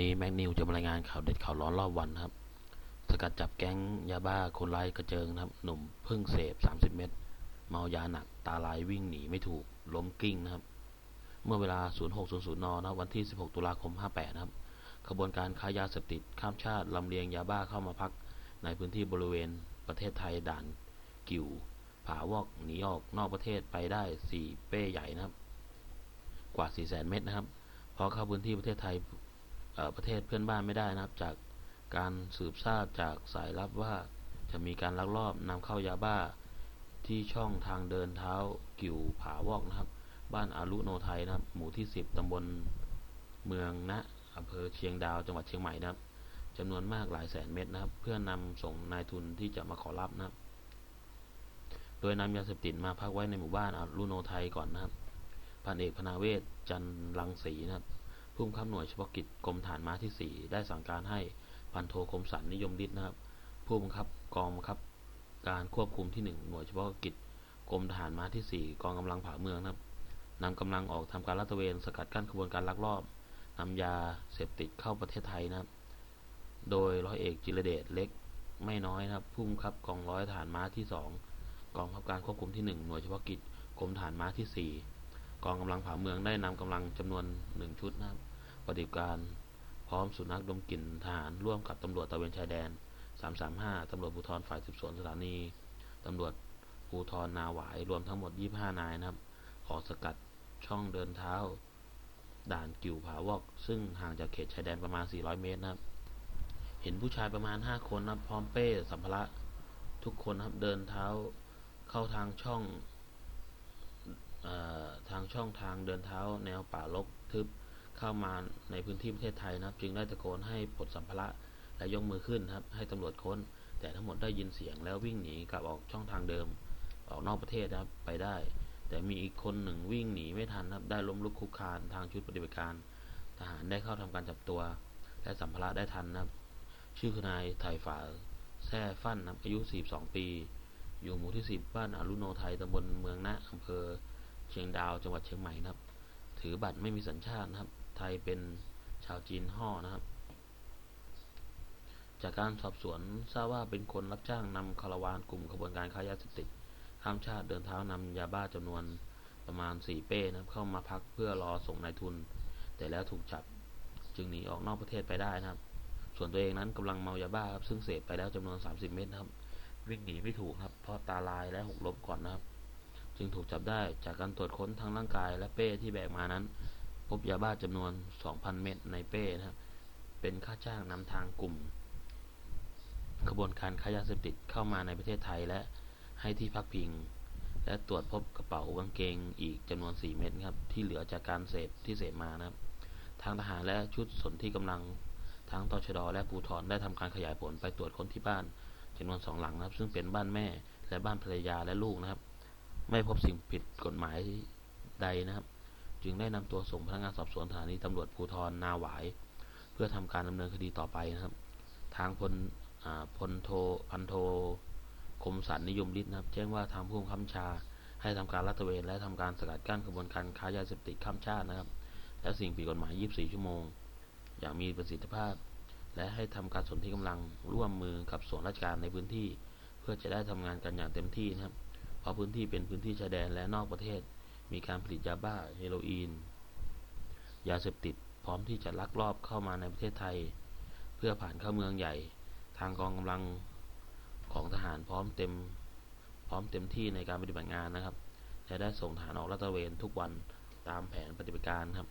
นี้แม็กนิวจะมารายงานข่าวเด็ดข่าวร้อนรอบวันครับ สกัดจับแก๊งยาบ้าคนร้ายกระเจิงนะครับ หนุ่มเพิ่งเสพ 30 เม็ดเมายาหนัก ตาลายวิ่งหนีไม่ถูก ล้มกิ้งนะครับ เมื่อเวลา 0600 นนะวันที่ 16 ตุลาคม 58 นะครับ ขบวนการค้ายาเสพติดข้ามชาติลำเลียงยาบ้าเข้ามาพัก ในพื้นที่บริเวณประเทศไทยด่านกิวผาวอกหนีออกนอกประเทศไปได้ 4 เป้ใหญ่นะครับ กว่า 400,000 เม็ดนะครับพอเข้าพื้นที่ประเทศไทย ประเทศเพื่อนบ้านไม่ได้นะครับ จากการสืบทราบจากสายลับว่าจะมีการลักลอบนำเข้ายาบ้า ที่ช่องทางเดินเท้ากิ่วผาวอกนะครับ บ้านอารุโนไทยนะครับ หมู่ที่ 10ตำบลเมืองนะอำเภอเชียงดาวจังหวัดเชียงใหม่นะครับจำนวนมากหลายแสนเม็ดนะครับ เพื่อนำส่งนายทุนที่จะมาขอรับนะครับ โดยนำยาเสพติดมาพักไว้ในหมู่บ้านอารุโนไทยก่อนนะครับพันเอกพนาเวศจันรังสีนะครับ ผู้บังคับหน่วยเฉพาะกิจกรมฐานม้าที่ 4 ได้สั่งการให้พันโทคมสันนิยมฤทธิ์นะครับ ผู้บังคับกองบังคับการควบคุมที่ 1 หน่วยเฉพาะกิจกรมทหารม้าที่ 4 กองกำลังผ่าเมืองนะครับนำกำลังออกทำการลาดตระเวนสกัดกั้นขบวนการลักลอบนำยาเสพติดเข้าประเทศไทยนะครับ โดยร้อยเอกจิรเดชเล็กไม่น้อยนะครับ ผู้บังคับกองร้อยทหารม้าที่ 2 กองบังคับการควบคุมที่ 1 หน่วยเฉพาะกิจกรมทหารม้าที่ 4 กองกำลังผ่าเมืองได้นำกำลังจำนวน 1 ชุดนะครับ ปฏิบัติการพร้อมสุนัขดมกลิ่นทหารร่วมกับตำรวจตะเวนชายแดน 335 ตำรวจภูธรฝ่ายสืบสวนสถานี ตำรวจภูธรนาหวายรวมทั้งหมด 25 นายนะครับออสกัดช่องเดินเท้า ด่านกิ่วผาวอก ซึ่งห่างจากเขตชายแดนประมาณ 400 เมตรนะครับ เห็นผู้ชายประมาณ 5 คนนะครับพร้อมเป้สัมภาระทุกคนนะครับเดินเท้าเข้าทางช่องออทางช่องทางเดินเท้าแนวป่ารกทึบ เข้ามาในพื้นที่ประเทศไทยนะครับ จึงได้ตะโกนให้ปลดสัมภาระและยกมือขึ้นครับ ให้ตำรวจค้น แต่ทั้งหมดได้ยินเสียงแล้ววิ่งหนีกลับออกช่องทางเดิม ออกนอกประเทศนะครับไปได้ แต่มีอีกคนหนึ่งวิ่งหนีไม่ทันครับได้ล้มลุกคลุกคลานทางชุดปฏิบัติการ ทหารได้เข้าทำการจับตัว และสัมภาระได้ทันนะครับ ชื่อคือนายไทยฝาแซ่ฟั่นนะครับอายุ 42 ปี อยู่หมู่ที่ 10 บ้านอารุโนไทยตำบลเมืองนะอำเภอเชียงดาวจังหวัดเชียงใหม่นะครับ ถือบัตรไม่มีสัญชาตินะครับ ไทยเป็นชาวจีนห่อนะครับ จากการสอบสวนทราบว่าเป็นคนรับจ้างนำคาราวานกลุ่มขบวนการค้ายาเสพติดข้ามชาติเดินเท้านำยาบ้าจำนวนประมาณ 4 เป้นะครับ เข้ามาพักเพื่อรอส่งนายทุน แต่แล้วถูกจับจึงหนีออกนอกประเทศไปได้นะครับ ส่วนตัวเองนั้นกำลังเมายาบ้าครับ ซึ่งเสพไปแล้วจำนวน 30 เม็ดนะครับ วิ่งหนีไม่ถูกครับ เพราะตาลายและหกล้มก่อนนะครับ จึงถูกจับได้จากการตรวจค้นทั้งร่างกายและเป้ที่แบกมานั้น พบยาบ้าจำนวน 2,000 เม็ดในเป้นะครับเป็นค่าจ้างนำทางกลุ่ม ขบวนการค้ายาเสพติดเข้ามาในประเทศไทยและให้ที่พักพิง และตรวจพบกระเป๋ากางเกงอีกจำนวน 4 เม็ดครับที่เหลือจากการเสพที่เสพมานะครับ ทางทหารและชุดสนที่กำลังทั้งตชดและภูธรได้ทำการขยายผลไปตรวจค้นที่บ้านจำนวนสองหลังนะครับ ซึ่งเป็นบ้านแม่และบ้านภรรยาและลูกนะครับ ไม่พบสิ่งผิดกฎหมายใดนะครับ จึงได้นำตัวส่งพนักงานสอบสวนสถานีตำรวจภูธรนาหวาย เพื่อทำการดำเนินคดีต่อไปนะครับ ทางพลพลโทพันโทคมสันนิยมฤทธิ์นะครับ แจ้งว่าทางผู้บังคับบัญชา ให้ทำการลาดตระเวนและทำการสกัดกั้นกระบวนการค้ายาเสพติดข้ามชาตินะครับ และสิ่งผิดกฎหมาย 24 ชั่วโมง อย่างมีประสิทธิภาพ และให้ทำการสนที่กำลังร่วมมือกับส่วนราชการในพื้นที่ เพื่อจะได้ทำงานกันอย่างเต็มที่นะครับ เพราะพื้นที่เป็นพื้นที่ชายแดนและนอกประเทศ มีการผลิตยาบ้า เฮโรอีน ยาเสพติด พร้อมที่จะลักลอบเข้ามาในประเทศไทย เพื่อผ่านเข้าเมืองใหญ่ ทางกองกำลังของทหารพร้อมเต็ม พร้อมเต็มที่ในการปฏิบัติงานนะครับและได้ส่งทหารออกลาดตระเวนทุกวันตามแผนปฏิบัติการครับ